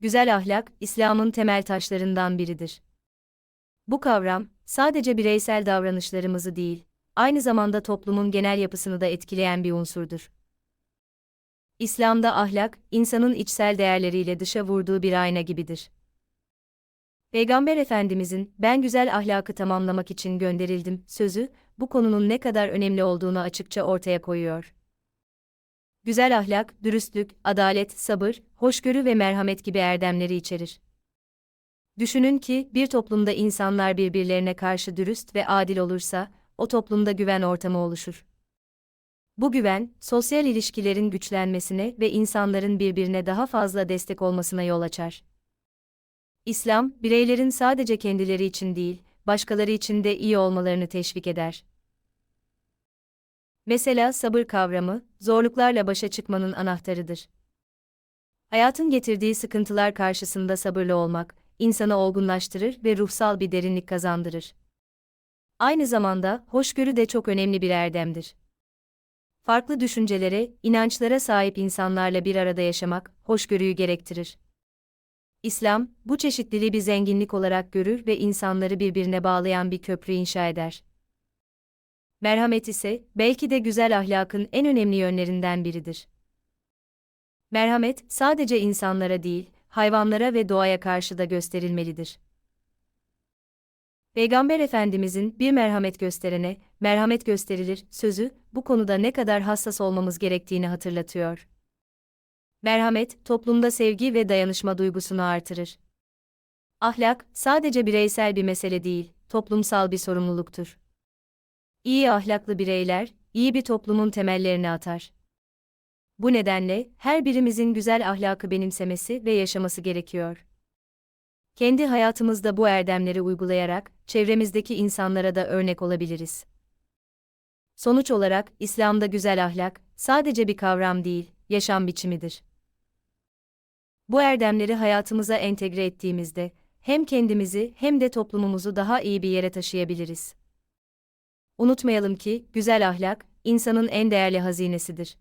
Güzel ahlak, İslam'ın temel taşlarından biridir. Bu kavram, sadece bireysel davranışlarımızı değil, aynı zamanda toplumun genel yapısını da etkileyen bir unsurdur. İslam'da ahlak, insanın içsel değerleriyle dışa vurduğu bir ayna gibidir. Peygamber Efendimizin ben güzel ahlakı tamamlamak için gönderildim sözü bu konunun ne kadar önemli olduğunu açıkça ortaya koyuyor. Güzel ahlak, dürüstlük, adalet, sabır, hoşgörü ve merhamet gibi erdemleri içerir. Düşünün ki bir toplumda insanlar birbirlerine karşı dürüst ve adil olursa o toplumda güven ortamı oluşur. Bu güven, sosyal ilişkilerin güçlenmesine ve insanların birbirine daha fazla destek olmasına yol açar. İslam, bireylerin sadece kendileri için değil, başkaları için de iyi olmalarını teşvik eder. Mesela sabır kavramı, zorluklarla başa çıkmanın anahtarıdır. Hayatın getirdiği sıkıntılar karşısında sabırlı olmak, insanı olgunlaştırır ve ruhsal bir derinlik kazandırır. Aynı zamanda, hoşgörü de çok önemli bir erdemdir. Farklı düşüncelere, inançlara sahip insanlarla bir arada yaşamak, hoşgörüyü gerektirir. İslam, bu çeşitliliği bir zenginlik olarak görür ve insanları birbirine bağlayan bir köprü inşa eder. Merhamet ise, belki de güzel ahlakın en önemli yönlerinden biridir. Merhamet, sadece insanlara değil, hayvanlara ve doğaya karşı da gösterilmelidir. Peygamber Efendimizin bir merhamet gösterene, merhamet gösterilir sözü, bu konuda ne kadar hassas olmamız gerektiğini hatırlatıyor. Merhamet, toplumda sevgi ve dayanışma duygusunu artırır. Ahlak, sadece bireysel bir mesele değil, toplumsal bir sorumluluktur. İyi ahlaklı bireyler, iyi bir toplumun temellerini atar. Bu nedenle, her birimizin güzel ahlakı benimsemesi ve yaşaması gerekiyor. Kendi hayatımızda bu erdemleri uygulayarak, çevremizdeki insanlara da örnek olabiliriz. Sonuç olarak, İslam'da güzel ahlak, sadece bir kavram değil, yaşam biçimidir. Bu erdemleri hayatımıza entegre ettiğimizde, hem kendimizi hem de toplumumuzu daha iyi bir yere taşıyabiliriz. Unutmayalım ki, güzel ahlak, insanın en değerli hazinesidir.